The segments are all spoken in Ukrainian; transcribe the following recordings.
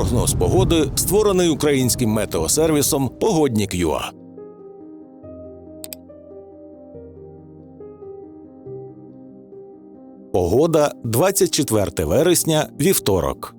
Прогноз погоди створений українським метеосервісом Погоднік.ЮА. Погода 24 вересня, вівторок.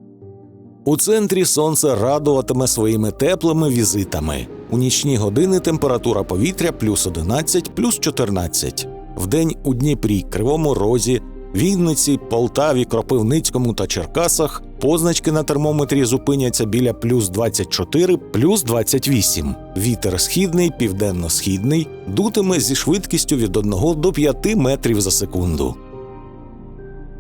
У центрі сонце радуватиме своїми теплими візитами. У нічні години температура повітря плюс 11, плюс 14. Вдень у Дніпрі, Кривому Розі, Вінниці, Полтаві, Кропивницькому та Черкасах позначки на термометрі зупиняться біля плюс 24, плюс 28. Вітер східний, південно-східний, дутиме зі швидкістю від 1 до 5 метрів за секунду.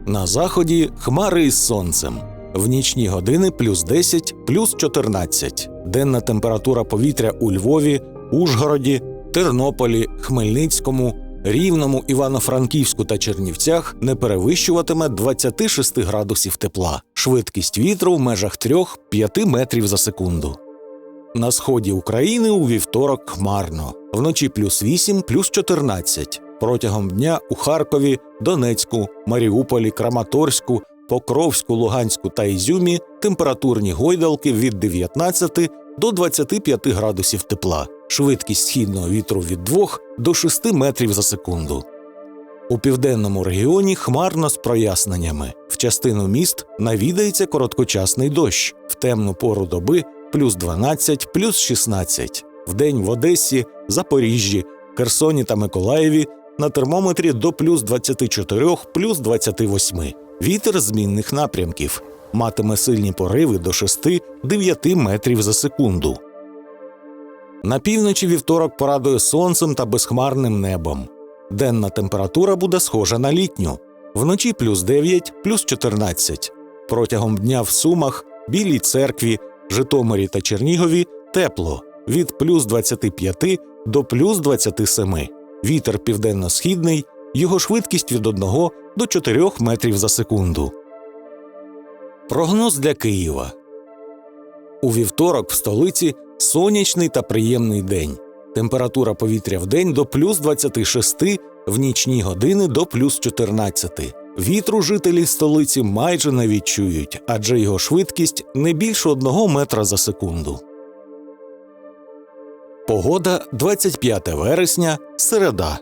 На заході хмари із сонцем. В нічні години плюс 10, плюс 14. Денна температура повітря у Львові, Ужгороді, Тернополі, Хмельницькому, Рівному, Івано-Франківську та Чернівцях не перевищуватиме 26 градусів тепла. Швидкість вітру в межах 3-5 метрів за секунду. На сході України у вівторок хмарно. Вночі плюс 8, плюс 14. Протягом дня у Харкові, Донецьку, Маріуполі, Краматорську, Покровську, Луганську та Ізюмі температурні гойдалки від 19 до 25 градусів тепла, швидкість східного вітру від 2 до 6 метрів за секунду. У південному регіоні хмарно з проясненнями. В частину міст навідається короткочасний дощ, в темну пору доби плюс 12, плюс 16. Вдень в Одесі, Запоріжжі, Херсоні та Миколаєві на термометрі до плюс 24, плюс 28. Вітер змінних напрямків матиме сильні пориви до 6-9 метрів за секунду. На півночі вівторок порадує сонцем та безхмарним небом. Денна температура буде схожа на літню, вночі плюс 9, плюс 14. Протягом дня в Сумах, Білій церкві, Житомирі та Чернігові тепло від плюс 25 до плюс 27. Вітер південно-східний, його швидкість від 1 до 4 метрів за секунду. Прогноз для Києва у вівторок в столиці сонячний та приємний день. Температура повітря в день до плюс 26, в нічні години до плюс 14. Вітру жителі столиці майже не відчують, адже його швидкість не більше 1 метра за секунду. Погода 25 вересня, середа.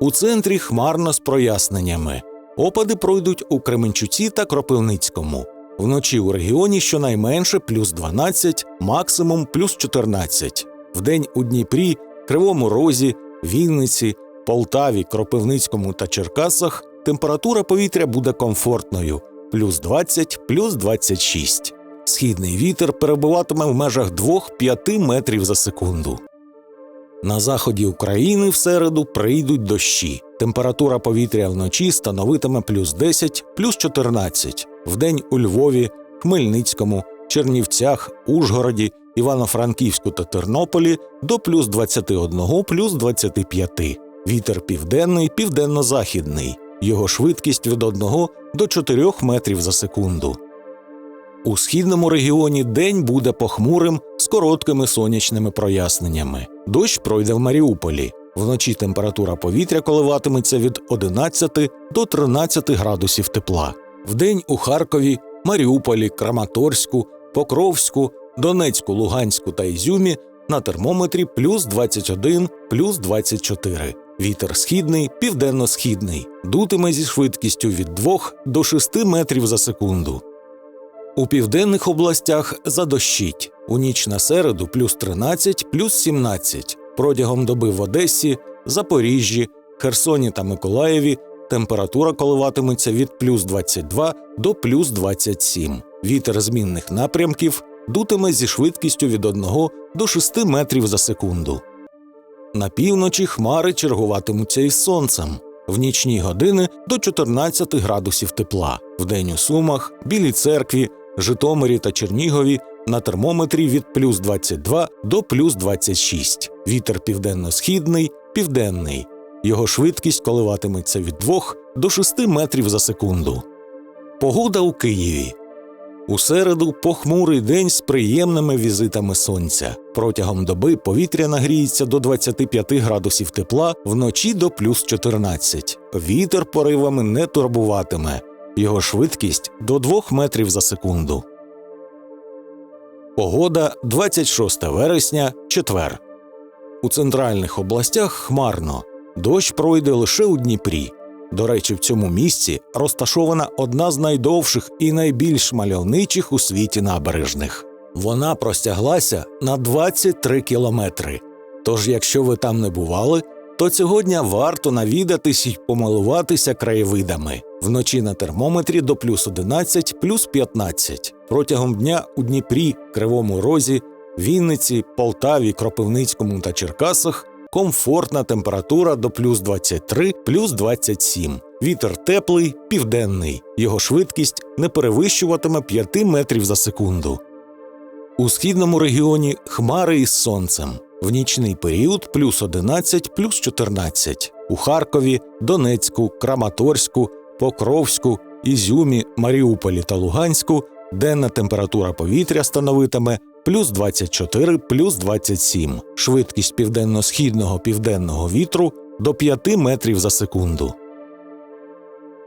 У центрі хмарно з проясненнями. Опади пройдуть у Кременчуці та Кропивницькому. Вночі у регіоні щонайменше плюс 12, максимум плюс 14. Вдень у Дніпрі, Кривому Розі, Вінниці, Полтаві, Кропивницькому та Черкасах температура повітря буде комфортною плюс 20, плюс 26. Східний вітер перебуватиме в межах 2-5 метрів за секунду. На заході України в середу прийдуть дощі. Температура повітря вночі становитиме плюс 10, плюс 14. Вдень у Львові, Хмельницькому, Чернівцях, Ужгороді, Івано-Франківську та Тернополі до плюс 21, плюс 25. Вітер південний, південно-західний. Його швидкість від 1 до 4 метрів за секунду. У східному регіоні день буде похмурим з короткими сонячними проясненнями. Дощ пройде в Маріуполі. Вночі температура повітря коливатиметься від 11 до 13 градусів тепла. Вдень у Харкові, Маріуполі, Краматорську, Покровську, Донецьку, Луганську та Ізюмі на термометрі плюс 21, плюс 24. Вітер східний, південно-східний, дутиме зі швидкістю від 2 до 6 метрів за секунду. У південних областях задощить. У ніч на середу плюс 13, плюс 17. Протягом доби в Одесі, Запоріжжі, Херсоні та Миколаєві температура коливатиметься від плюс 22 до плюс 27. Вітер змінних напрямків дутиме зі швидкістю від 1 до 6 метрів за секунду. На півночі хмари чергуватимуться із сонцем. В нічні години до 14 градусів тепла, вдень у Сумах, Білій церкві, Житомирі та Чернігові на термометрі від плюс 22 до плюс 26. Вітер південно-східний, південний. Його швидкість коливатиметься від 2 до 6 метрів за секунду. Погода у Києві. У середу похмурий день з приємними візитами сонця. Протягом доби повітря нагріється до 25 градусів тепла, вночі до плюс 14. Вітер поривами не турбуватиме, його швидкість до 2 метрів за секунду. Погода 26 вересня, четвер. У центральних областях хмарно. Дощ пройде лише у Дніпрі. До речі, в цьому місці розташована одна з найдовших і найбільш мальовничих у світі набережних. Вона простяглася на 23 кілометри. Тож, якщо ви там не бували, то цього дня варто навідатись і помилуватися краєвидами. Вночі на термометрі до плюс 11, плюс 15. Протягом дня у Дніпрі, Кривому Розі, Вінниці, Полтаві, Кропивницькому та Черкасах комфортна температура до плюс 23, плюс 27. Вітер теплий, південний. Його швидкість не перевищуватиме 5 метрів за секунду. У східному регіоні хмари із сонцем. В нічний період плюс 11, плюс 14. У Харкові, Донецьку, Краматорську, Покровську, Ізюмі, Маріуполі та Луганську денна температура повітря становитиме плюс 24, плюс 27. Швидкість південно-східного південного вітру до 5 метрів за секунду.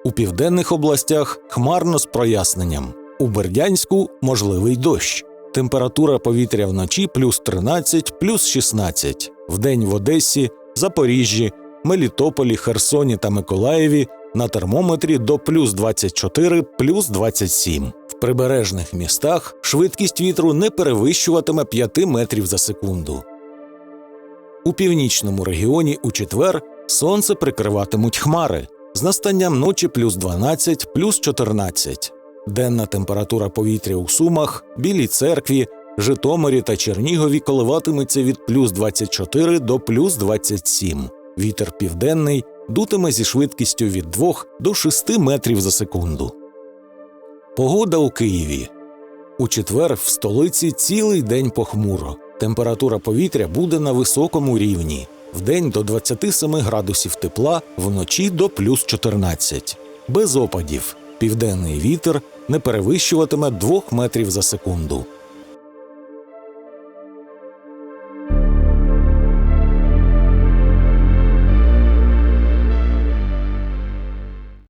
У південних областях хмарно з проясненням. У Бердянську можливий дощ. Температура повітря вночі плюс 13, плюс 16. Вдень в Одесі, Запоріжжі, Мелітополі, Херсоні та Миколаєві на термометрі до плюс 24, плюс 27. В прибережних містах швидкість вітру не перевищуватиме 5 метрів за секунду. У північному регіоні у четвер сонце прикриватимуть хмари з настанням ночі плюс 12, плюс 14. Денна температура повітря у Сумах, Білій церкві, Житомирі та Чернігові коливатиметься від плюс 24 до плюс 27. Вітер південний дутиме зі швидкістю від 2 до 6 метрів за секунду. Погода у Києві. У четвер в столиці цілий день похмуро. Температура повітря буде на високому рівні. Вдень до 27 градусів тепла, вночі до плюс 14. Без опадів. Південний вітер не перевищуватиме 2 метрів за секунду.